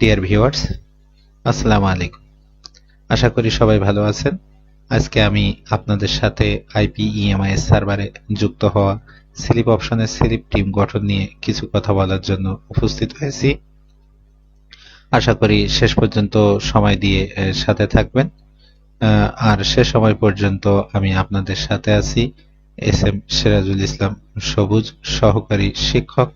Dear viewers আসসালামু আলাইকুম। আশা করি সবাই ভালো আছেন। আজকে আমি আপনাদের সাথে আইপিইএমআইএস সার্ভারে যুক্ত হওয়া স্লিপ অপশনের স্লিপ টিম গঠন নিয়ে কিছু কথা বলার জন্য উপস্থিত হয়েছি। আশা করি শেষ পর্যন্ত সময় দিয়ে সাথে থাকবেন। আর সে সময় পর্যন্ত আমি আপনাদের সাথে আছি এস এম সিরাজুল ইসলাম, সবুজ সহকারী শিক্ষক,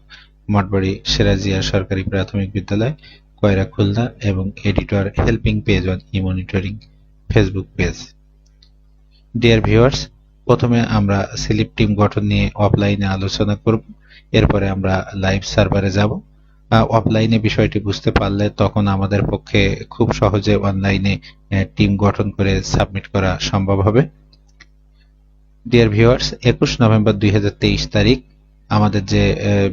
মঠবাড়ি সিরাজিয়া সরকারি প্রাথমিক বিদ্যালয়। কয়রা খুলনা এবং editor helping page on E monitoring Facebook page dear viewers প্রথমে আমরা স্লিপ টিম গঠন নিয়ে অফলাইনে আলোচনা করব। এরপরে আমরা লাইভ সার্ভারে যাব। অফলাইনে বিষয়টি বুঝতে পারলে তখন আমাদের পক্ষে খুব সহজে অনলাইনে টিম গঠন করে সাবমিট করা সম্ভব হবে। ডিয়ার ভিউয়ার্স একুশ নভেম্বর দুই হাজার তেইশ তারিখ আমাদের যে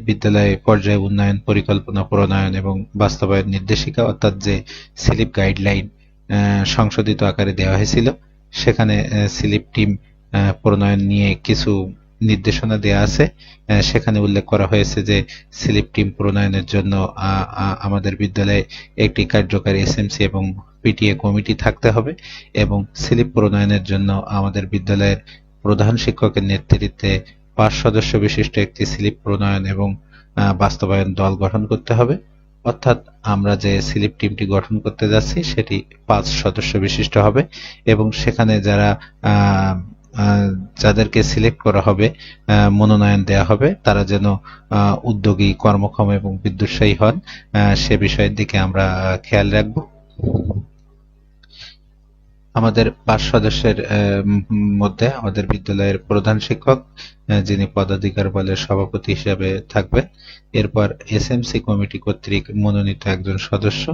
বিদ্যালয় পর্যায়ে উন্নয়ন, পরিকল্পনা, প্রণয়ন এবং বাস্তবায়ন নির্দেশিকা অর্থাৎ যে স্লিপ গাইডলাইন সংশোধিত আকারে দেওয়া হয়েছিল, সেখানে স্লিপ টিম প্রণয়ন নিয়ে কিছু নির্দেশনা দেওয়া আছে। সেখানে উল্লেখ করা হয়েছে যে স্লিপ টিম প্রণয়নের জন্য আমাদের বিদ্যালয়ে একটি কার্যকারী এসএমসি এবং পিটিএ কমিটি থাকতে হবে এবং স্লিপ প্রণয়নের জন্য আমাদের বিদ্যালয়ের প্রধান শিক্ষকের নেতৃত্বে পাঁচ সদস্য বিশিষ্ট একটি স্লিপ প্রণয়ন এবং বাস্তবায়ন দল গঠন করতে হবে। অর্থাৎ আমরা যে স্লিপ টিমটি গঠন করতে যাচ্ছি, সেটি পাঁচ সদস্য বিশিষ্ট হবে এবং সেখানে যারা যাদেরকে সিলেক্ট করা হবে মনোনয়ন দেওয়া হবে, তারা যেন উদ্যোগী, কর্মক্ষম এবং বিদ্যুৎসাহী হন সে বিষয়ের দিকে আমরা খেয়াল রাখব। আমাদের পাঁচ সদস্যের মধ্যে আমাদের বিদ্যালয়ের প্রধান শিক্ষক যিনি পদাধিকার বলের সভাপতি হিসেবে থাকবেন। এরপর এসএমসি কমিটি কর্তৃক মনোনীত একজন সদস্য,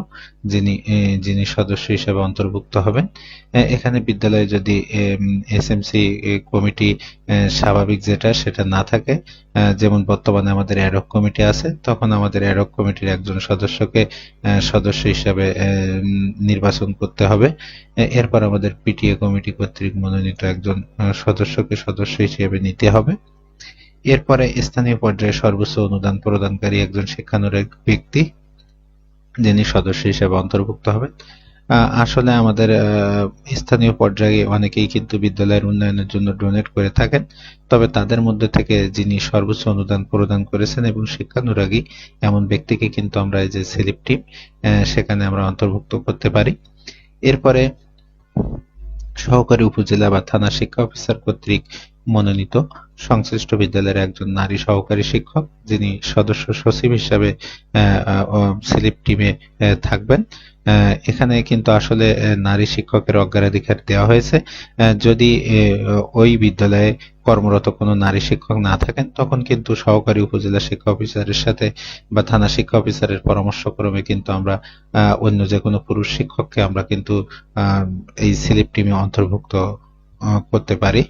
যিনি যিনি সদস্য হিসেবে অন্তর্ভুক্ত হবেন। এখানে বিদ্যালয়ে যদি এসএমসি কমিটি স্বাভাবিক যেটা সেটা না থাকে যেমন বর্তমানে আমাদের অ্যাডক কমিটি আছে, তখন আমাদের অ্যাডক কমিটির একজন সদস্যকে সদস্য হিসাবে নির্বাচন করতে হবে। এরপর আমাদের পিটিএ কমিটি কর্তৃক মনোনীত একজন সদস্যকে সদস্য হিসেবে নিতে হবে। এরপরে স্থানীয় পর্যায়ে সর্বোচ্চ অনুদান প্রদানকারী একজন শিক্ষানুরাগ ব্যক্তি, যিনি সদস্য হিসেবে অন্তর্ভুক্ত হবেন আসলে আমাদের স্থানীয় পর্যায়ে অনেকেই কিন্তু বিদ্যালয়ের উন্নয়নের জন্য ডোনেট করে থাকেন। তবে তাদের মধ্যে থেকে যিনি সর্বোচ্চ অনুদান প্রদান করেছেন এবং শিক্ষানুরাগী, এমন ব্যক্তিকে কিন্তু আমরা এই যে সিলিপ টিম সেখানে আমরা অন্তর্ভুক্ত করতে পারি। এরপরে সহকারী উপজেলা বা থানা শিক্ষা অফিসার কর্তৃক মনোনীত সংশ্লিষ্ট বিদ্যালয়ের একজন নারী সহকারী শিক্ষক, যিনি সদস্য সচিব হিসাবে স্লিপ টিমে থাকবেন। এখানে কিন্তু আসলে নারী শিক্ষকের অগ্রাধিকার দেওয়া হয়েছে। যদি ওই বিদ্যালয়ে কর্মরত কোনো নারী শিক্ষক না থাকেন, তখন কিন্তু সহকারী উপজেলা শিক্ষা অফিসারের সাথে বা থানা শিক্ষা অফিসারের পরামর্শক্রমে কিন্তু আমরা অন্য যে কোনো পুরুষ শিক্ষককে আমরা কিন্তু এই স্লিপ টিমে অন্তর্ভুক্ত করতে পারি।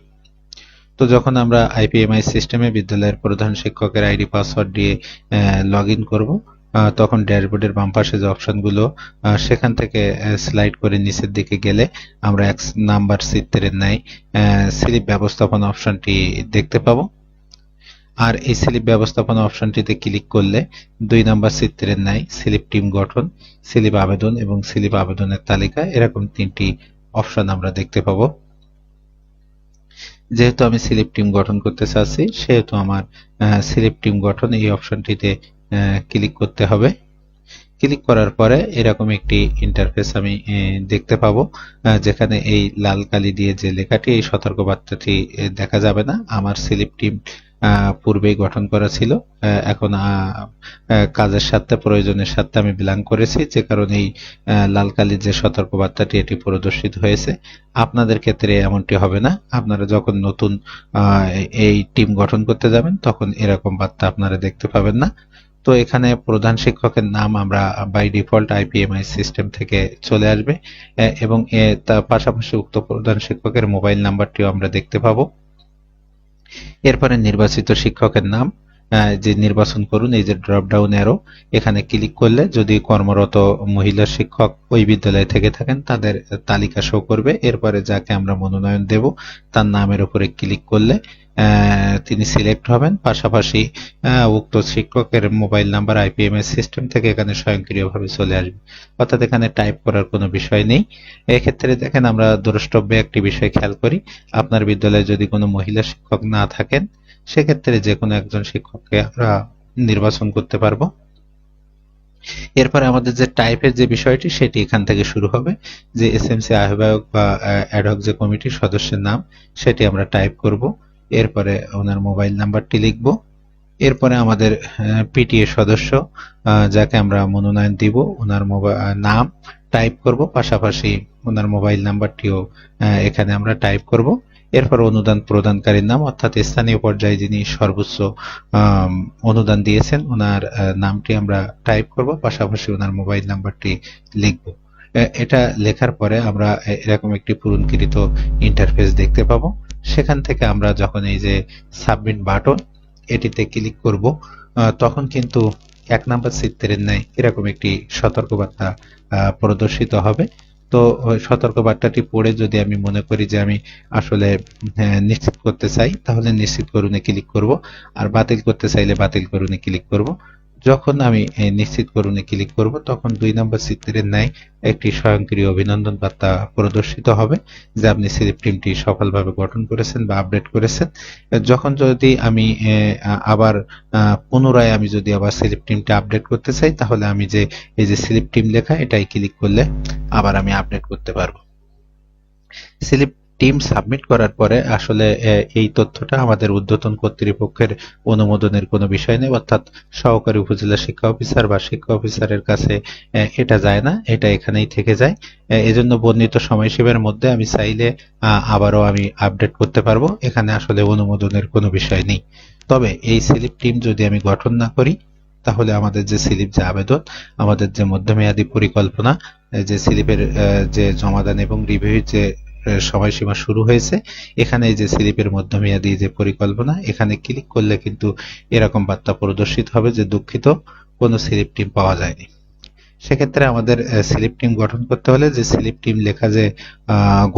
তো যখন আমরা আইপিএমআই সিস্টেমে বিদ্যালয়ের প্রধান শিক্ষকের আইডি, পাসওয়ার্ড দিয়ে লগ ইন করব তখন ড্যাশবোর্ডের বাম পাশে যে অপশনগুলো সেখান থেকে স্লাইড করে নিচের দিকে গেলে আমরা এক নাম্বার চিত্রের ন্যায় স্লিপ ব্যবস্থাপনা অপশনটি দেখতে পাবো। আর এই স্লিপ ব্যবস্থাপনা অপশনটিতে ক্লিক করলে দুই নাম্বার চিত্রের ন্যায় স্লিপ টিম গঠন, স্লিপ আবেদন এবং স্লিপ আবেদনের তালিকা এরকম তিনটি অপশন আমরা দেখতে পাবো। যেহেতু আমি স্লিপ টিম গঠন করতে চাচ্ছি, সেহেতু আমার স্লিপ টিম গঠন এই অপশনটিতে ক্লিক করতে হবে। ক্লিক করার পরে এরকম একটি ইন্টারফেস আমি দেখতে পাবো যেখানে এই লাল কালি দিয়ে যে লেখাটি, এই সতর্কবার্তাটি দেখা যাবে না। আমার স্লিপ টিম পূর্বেই গঠন করা ছিল। এখন কাজের সাথে প্রয়োজনের সাথে আমি বিলাং করেছি। যে কারণে এই লাল কালির যে সতর্কবার্তাটি, এটি প্রদর্শিত হয়েছে। আপনাদের ক্ষেত্রে এমনটি হবে না। আপনারা যখন নতুন এই টিম গঠন করতে যাবেন, তখন এরকম বার্তা আপনারা দেখতে পাবেন না। তো এখানে প্রধান শিক্ষকের নাম আমরা বাই ডিফল্ট আইপিএমআই সিস্টেম থেকে চলে আসবে এবং তার পাশাপাশি উক্ত প্রধান শিক্ষকের মোবাইল নাম্বারটিও আমরা দেখতে পাবো। এরপরে নির্বাচিত শিক্ষকের নাম যে নির্বাচন করুন, এই যে ড্রপ ডাউন অ্যারো এখানে ক্লিক করলে যদি কর্মরত মহিলা শিক্ষক ওই বিদ্যালয়ে থেকে থাকেন, তাদের তালিকা শো করবে। এরপরে যাকে আমরা মনোনয়ন দেব, তার নামের উপরে ক্লিক করলে তিনি সিলেক্ট হবেন। পাশাপাশি উক্ত শিক্ষকের মোবাইল নাম্বার আইপিএমএস সিস্টেম থেকে এখানে স্বয়ংক্রিয়ভাবে চলে আসবে। অর্থাৎ এখানে টাইপ করার কোনো বিষয় নেই। এক্ষেত্রে দেখেন আমরা দ্রষ্টব্য একটি বিষয় খেয়াল করি। আপনার বিদ্যালয়ে যদি কোনো মহিলা শিক্ষক না থাকেন সেক্ষেত্রে যে কোনো একজন শিক্ষককে আমরা নির্বাচন করতে পারব। এরপরে আমাদের যে টাইপের যে বিষয়টি, সেটি এখান থেকে শুরু হবে। যে এসএমসি আহ্বায়ক বা অ্যাডহক যে কমিটির সদস্যের নাম, সেটি আমরা টাইপ করব। এরপরে ওনার মোবাইল নাম্বারটি লিখব। এরপরে আমাদের পিটিএ সদস্য যাকে আমরা মনোনয়ন দিব, ওনার মোবাইল নাম টাইপ করব। পাশাপাশি ওনার মোবাইল নাম্বারটিও এখানে আমরা টাইপ করব। এরপর অনুদান প্রদানকারীর নাম, অর্থাৎ স্থানীয় পর্যায়ে যিনি সর্বোচ্চ অনুদান দিয়েছেন, ওনার নামটি আমরা টাইপ করব, পাশাপাশি ওনার মোবাইল নাম্বারটি লিখব। এটা লেখার পরে আমরা এরকম একটি পূরণকৃত ইন্টারফেস দেখতে পাবো। সেখান থেকে আমরা যখন এই যে সাবমিট বাটন, এটিতে ক্লিক করব তখন কিন্তু এক নাম্বার চিত্রের ন্যায় এরকম একটি সতর্কবার্তা প্রদর্শিত হবে। তো ওই সতর্কবার্তাটি পড়ে যদি আমি মনে করি যে আমি আসলে হ্যাঁ, নিশ্চিত করতে চাই তাহলে নিশ্চিত করুনে ক্লিক করব। আর বাতিল করতে চাইলে বাতিল করুনে ক্লিক করব। যখন আমি নিশ্চিত করুনে ক্লিক করব, তখন দুই নম্বর চিত্রের ন্যায় একটি স্বয়ংক্রিয় অভিনন্দন বার্তা প্রদর্শিত হবে, যে আপনি স্লিপ টিমটি সফলভাবে গঠন করেছেন বা আপডেট করেছেন। যখন যদি আমি আবার পুনরায় আমি যদি আবার স্লিপ টিমটা আপডেট করতে চাই, তাহলে আমি যে এই যে স্লিপ টিম লেখা, এটাই ক্লিক করলে আবার আমি আপডেট করতে পারব। স্লিপ টিম সাবমিট করার পরে আসলে এই তথ্যটা আমাদের ঊর্ধ্বতন কর্তৃপক্ষের অনুমোদনের কোনো বিষয় নেই, অর্থাৎ সহকারী উপজেলা শিক্ষা অফিসার বা শিক্ষা অফিসারের কাছে এটা যায় না, এটা এখানেই থেকে যায়। এজন্য বর্ণিত সময়সীমার মধ্যে আমি চাইলে আবারও আমি আপডেট করতে পারব, এখানে আসলে অনুমোদনের কোনো বিষয় নেই। তবে এই স্লিপ টিম যদি আমি গঠন না করি, তাহলে আমাদের যে স্লিপ, যে আবেদন, আমাদের যে মধ্যমেয়াদী পরিকল্পনা যে স্লিপের যে জমাদান এবং রিভিউ যে সময়সীমা শুরু হয়েছে। এখানে যে স্লিপের মধ্যমেয়াদী যে পরিকল্পনা, এখানে ক্লিক করলে কিন্তু এরকম বার্তা প্রদর্শিত হবে যে দুঃখিত, কোনো স্লিপ টিম পাওয়া যায়নি। সেক্ষেত্রে আমাদের স্লিপ টিম গঠন করতে হলে যে স্লিপ টিম লেখা যে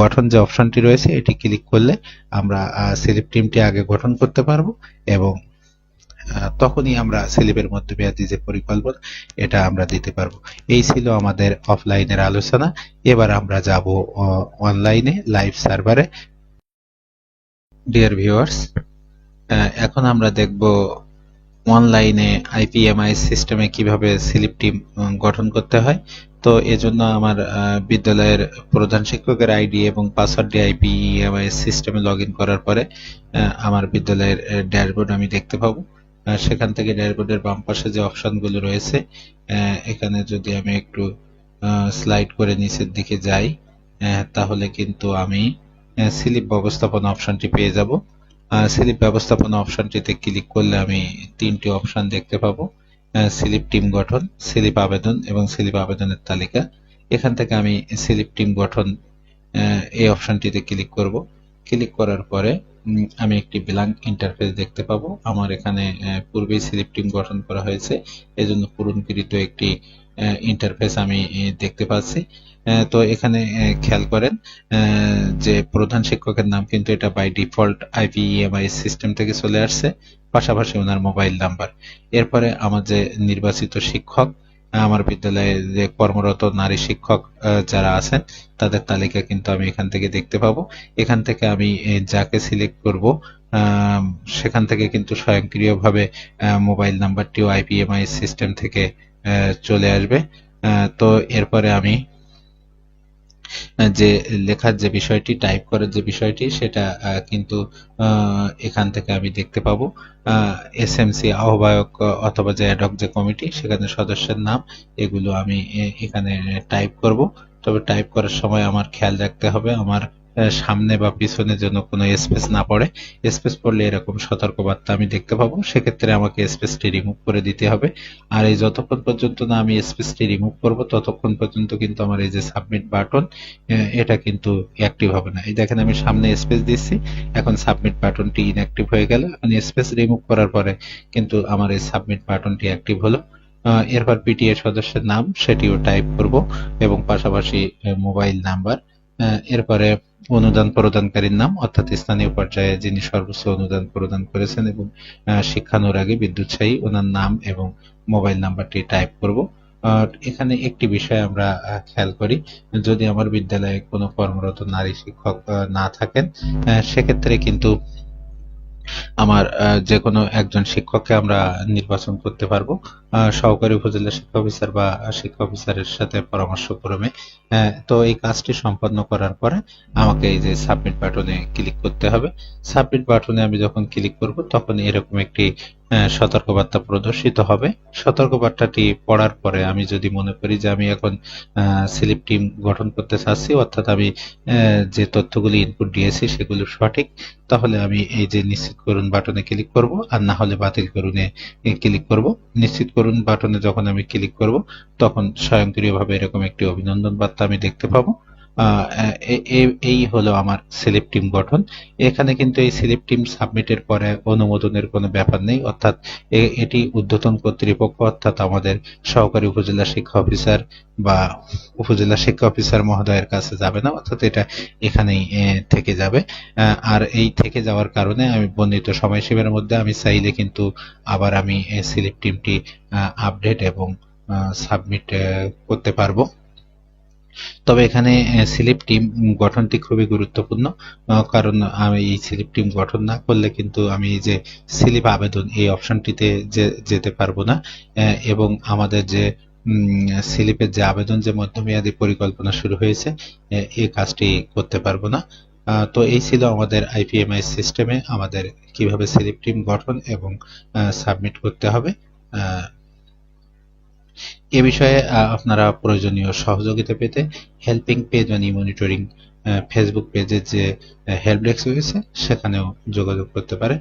গঠন যে অপশনটি রয়েছে, এটি ক্লিক করলে আমরা স্লিপ টিমটি আগে গঠন করতে পারব এবং তখনই আমরা স্লিপের মধ্যে মেয়াদি যে পরিকল্পনা, এটা আমরা দিতে পারব। এই ছিল আমাদের অফলাইনের আলোচনা। এবার আমরা যাব অনলাইনে লাইভ সার্ভারে ডিয়ার ভিউয়ার্স এখন আমরা দেখব অনলাইনে আইপিএমআই সিস্টেমে কীভাবে স্লিপ টিম গঠন করতে হয়। তো এজন্য আমার বিদ্যালয়ের প্রধান শিক্ষকের আইডি এবং পাসওয়ার্ড দিয়ে আইপিএমআই সিস্টেমে লগ করার পরে আমার বিদ্যালয়ের ড্যাশবোর্ড আমি দেখতে পাবো। সেখান থেকে ড্যাশবোর্ডের বাম পাশে যে অপশনগুলো রয়েছে এখানে যদি আমি একটু স্লাইড করে নিচের দিকে যাই তাহলে কিন্তু আমি স্লিপ ব্যবস্থাপনা অপশনটি পেয়ে যাব। স্লিপ ব্যবস্থাপনা অপশনটিতে ক্লিক করলে আমি তিনটি অপশন দেখতে পাবো। স্লিপ টিম গঠন, স্লিপ আবেদন এবং স্লিপ আবেদনের তালিকা। এখান থেকে আমি স্লিপ টিম গঠন এই অপশনটিতে ক্লিক করব। ক্লিক করার পরে আমি একটি ব্ল্যাঙ্ক ইন্টারফেস দেখতে পাবো। আমার এখানে পূর্বেই স্লিপ টিম গঠন করা হয়েছে। এজন্য পূরণকৃত একটি ইন্টারফেস আমি দেখতে পাচ্ছি। তো এখানে খেয়াল করেন যে প্রধান শিক্ষকের নাম কিন্তু এটা বাই ডিফল্ট আইপিএমআই সিস্টেম থেকে চলে আসছে, পাশাপাশি ওনার মোবাইল নাম্বার এরপরে আমার যে নির্বাচিত শিক্ষক আমার বিদ্যালয়ে যে কর্মরত নারী শিক্ষক যারা আছেন, তাদের তালিকা কিন্তু আমি এখান থেকে দেখতে পাবো। এখান থেকে আমি যাকে সিলেক্ট করব সেখান থেকে কিন্তু স্বয়ংক্রিয়ভাবে মোবাইল নাম্বারটিও আইপিএমআই সিস্টেম থেকে চলে আসবে। তো এরপরে আমি যে লেখার যে বিষয়টি টাইপ করার যে বিষয়টি, সেটা কিন্তু এখান থেকে আমি দেখতে পাবো। এসএমসি আহ্বায়ক, অথবা যে অ্যাডক যে কমিটি সেখানে সদস্যের নাম, এগুলো আমি এখানে টাইপ করব। তবে টাইপ করার সময় আমার খেয়াল রাখতে হবে, আমার সামনে বা পিছনে যেন কোনো স্পেস না পড়ে। স্পেস পড়লে এরকম সতর্কবার্তা আমি দেখতে পাবো। সেক্ষেত্রে আমাকে স্পেসটি রিমুভ করে দিতে হবে। আর এই যতক্ষণ পর্যন্ত না আমি স্পেসটি রিমুভ করব, ততক্ষণ পর্যন্ত কিন্তু আমার এই যে সাবমিট বাটন এটা কিন্তু অ্যাক্টিভ হবে না। এই দেখেন আমি সামনে স্পেস দিচ্ছি। এখন সাবমিট বাটনটি ইনঅ্যাক্টিভ হয়ে গেল। আমি স্পেস রিমুভ করার পরে কিন্তু আমার এই সাবমিট বাটনটি অ্যাক্টিভ হলো। এরপর পিটিএ সদস্যের নাম, সেটিও টাইপ করব এবং পাশাপাশি মোবাইল নাম্বার এরপরে অনুদান প্রদানকারীর নাম অর্থাৎ স্থানীয় পর্যায়ে যিনি সর্বোচ্চ অনুদান প্রদান করেছেন এবং আহ, শিক্ষানুরাগী বিদ্যুৎসাহী ওনার নাম এবং মোবাইল নাম্বারটি টাইপ করব। এখানে একটি বিষয় আমরা খেয়াল করি যদি আমার বিদ্যালয়ে কোনো কর্মরত নারী শিক্ষক না থাকেন সেক্ষেত্রে কিন্তু আমার যে কোনো একজন শিক্ষককে আমরা নির্বাচন করতে পারব। সহকারী উপজেলা শিক্ষা অফিসার বা শিক্ষা অফিসারের সাথে পরামর্শক্রমে আহ, তো এই কাজটি সম্পন্ন করার পরে আমাকে এই যে সাবমিট বাটনে ক্লিক করতে হবে। সাবমিট বাটনে আমি যখন ক্লিক করব তখন এরকম একটি সতর্কবার্তা প্রদর্শিত হবে। সতর্কবার্তাটি পড়ার পরে আমি যদি মনে করি যে আমি এখন স্লিপ টিম গঠন করতে চাচ্ছি অর্থাৎ আমি যে তথ্যগুলি ইনপুট দিয়েছি সেগুলো সঠিক তাহলে আমি এই যে নিশ্চিত করুন বাটনে ক্লিক করব, আর না হলে বাতিল করুন ক্লিক করব। নিশ্চিত করুন বাটনে যখন আমি ক্লিক করব, তখন স্বয়ংক্রিয়ভাবে এরকম একটি অভিনন্দন বার্তা আমি দেখতে পাবো। এই হলো আমার সিলেপ টিম গঠন। এখানে কিন্তু এই সিলেপ টিম সাবমিটের পরে অনুমোদনের কোনো ব্যাপার নেই। অর্থাৎ এটি ঊর্ধ্বতন কর্তৃপক্ষ, অর্থাৎ আমাদের সহকারী উপজেলা শিক্ষা অফিসার বা উপজেলা শিক্ষা অফিসার মহোদয়ের কাছে যাবে না। অর্থাৎ এটা এখানেই থেকে যাবে। আর এই থেকে যাওয়ার কারণে আমি বর্ণিত সময়সীমার মধ্যে আমি চাইলে কিন্তু আবার আমি সিলিপ টিমটি আপডেট এবং সাবমিট করতে পারব। তবে এখানে স্লিপ টিম গঠনটি খুবই গুরুত্বপূর্ণ কারণ আমি এই স্লিপ টিম গঠন না করলে কিন্তু আমি যে স্লিপ আবেদন এই অপশনটিতে যেতে পারব না। এবং আমাদের যে স্লিপের যে আবেদন যে মধ্যমেয়াদী পরিকল্পনা শুরু হয়েছে এই কাজটি করতে পারব না। তো এই ছিল আমাদের আইপিএমআই সিস্টেমে আমাদের কীভাবে স্লিপ টিম গঠন এবং সাবমিট করতে হবে। এ বিষয়ে আপনারা প্রয়োজনীয় সহযোগিতা পেতে helping page on monitoring Facebook পেজের যে হেল্প ডেস্ক রয়েছে, সেখানেও যোগাযোগ করতে পারে